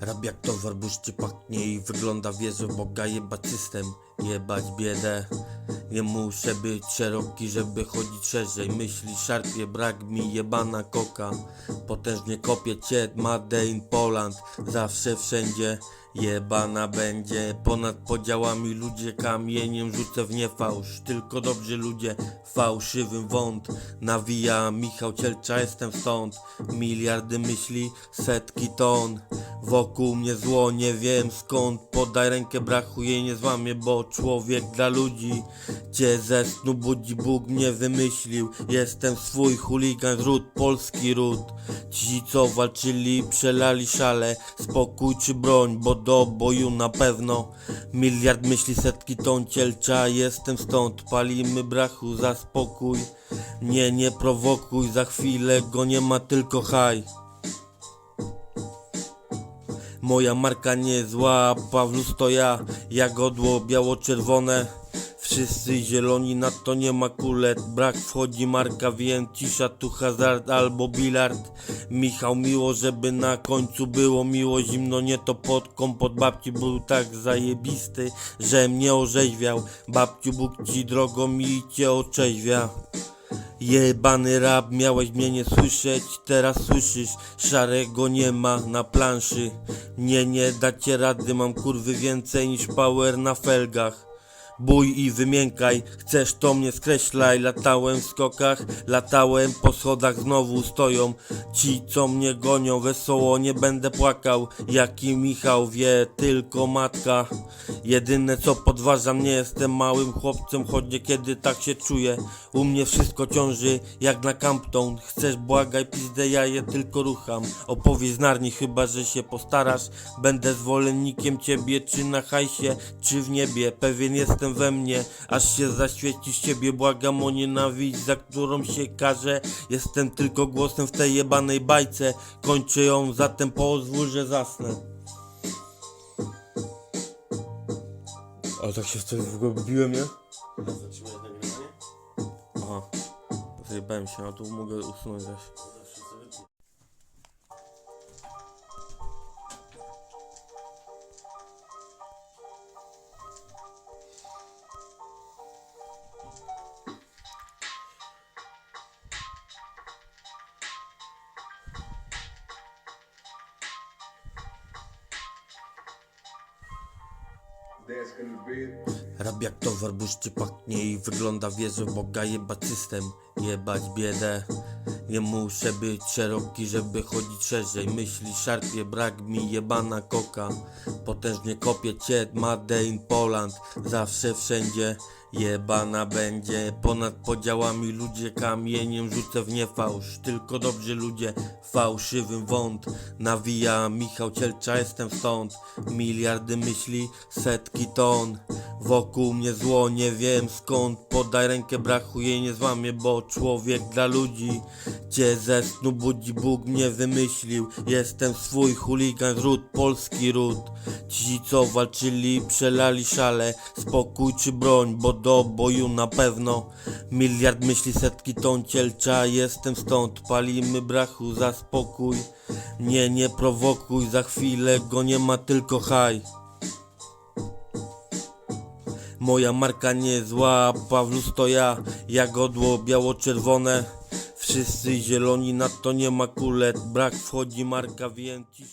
Rab jak towar buszczy pachnie i wygląda wierzę Boga jebać system, jebać biedę. Nie muszę być szeroki, żeby chodzić szerzej. Myśli szarpie, brak mi jebana koka. Potężnie kopię cię, Made in Poland Zawsze wszędzie jebana będzie Ponad podziałami ludzie kamieniem rzucę w niefałsz Tylko dobrzy ludzie fałszywym wąt. Nawija Michał Cielcza, jestem stąd. Miliardy myśli, setki ton. Wokół mnie zło, nie wiem skąd. Podaj rękę, brachu jej nie złamie Bo człowiek dla ludzi Cię ze snu budzi, Bóg mnie wymyślił Jestem swój chuligan, ród, polski ród. Ci co walczyli, przelali szale. Spokój czy broń, bo do boju na pewno. Miliard myśli, setki ton cielcza. Jestem stąd, palimy brachu za spokój Nie, nie prowokuj, za chwilę go nie ma, tylko haj. Moja marka nie zła, Pawlus to ja, jagodło biało-czerwone. Wszyscy zieloni, na to nie ma kulet, brak wchodzi marka, wiem, cisza tu hazard albo bilard. Michał miło, żeby na końcu było miło, zimno nie to pod kompot babci był tak zajebisty, że mnie orzeźwiał. Babciu Bóg ci drogo i cię otrzeźwia. Jebany rap, miałeś mnie nie słyszeć, teraz słyszysz, szarego nie ma na planszy. Nie, nie dacie rady, mam kurwy więcej niż power na felgach. Bój i wymiękaj, chcesz to mnie skreślaj. Latałem w skokach, latałem po schodach Znowu stoją ci co mnie gonią. Wesoło nie będę płakał Jaki Michał wie, tylko matka. Jedyne co podważam, nie jestem małym chłopcem Choć niekiedy tak się czuję. U mnie wszystko ciąży jak na Campton Chcesz błagaj pizdę, ja je tylko rucham. Opowieść Narni, chyba że się postarasz. Będę zwolennikiem ciebie, czy na hajsie, czy w niebie. Pewien jestem we mnie, aż się zaświeci z ciebie Błagam o nienawiść, za którą się każe Jestem tylko głosem w tej jebanej bajce Kończę ją, zatem pozwól, że zasnę Ale tak się w coś w ogóle biłem, nie? Zatrzymać nagrywanie? Aha, zajebałem się, a tu mogę usunąć zaś Rab jak towar buszczy pachnie i wygląda wierzę w Boga jebać system, jebać biedę Nie muszę być szeroki, żeby chodzić szerzej. Myśli szarpie, brak mi jebana koka. Potężnie kopię cię, Made in Poland. Zawsze wszędzie jebana będzie. Ponad podziałami ludzie kamieniem rzucę w niefałsz Tylko dobrzy ludzie fałszywym wąt. Nawija Michał Cielcza, jestem stąd. Miliardy myśli, setki ton Wokół mnie zło, nie wiem skąd. Podaj rękę, brachu jej nie złamie Bo człowiek dla ludzi Cię ze snu budzi, Bóg mnie wymyślił Jestem swój chuligan, ród, polski ród. Ci co walczyli, przelali szale Spokój czy broń, bo do boju na pewno Miliard myśli, setki ton cielcza. Jestem stąd, palimy brachu za spokój Nie, nie prowokuj, za chwilę go nie ma, tylko haj Moja marka nie zła, Pawlus to ja, jagodło biało-czerwone. Wszyscy zieloni, na to nie ma kulet, brak wchodzi marka, wiem, cisza.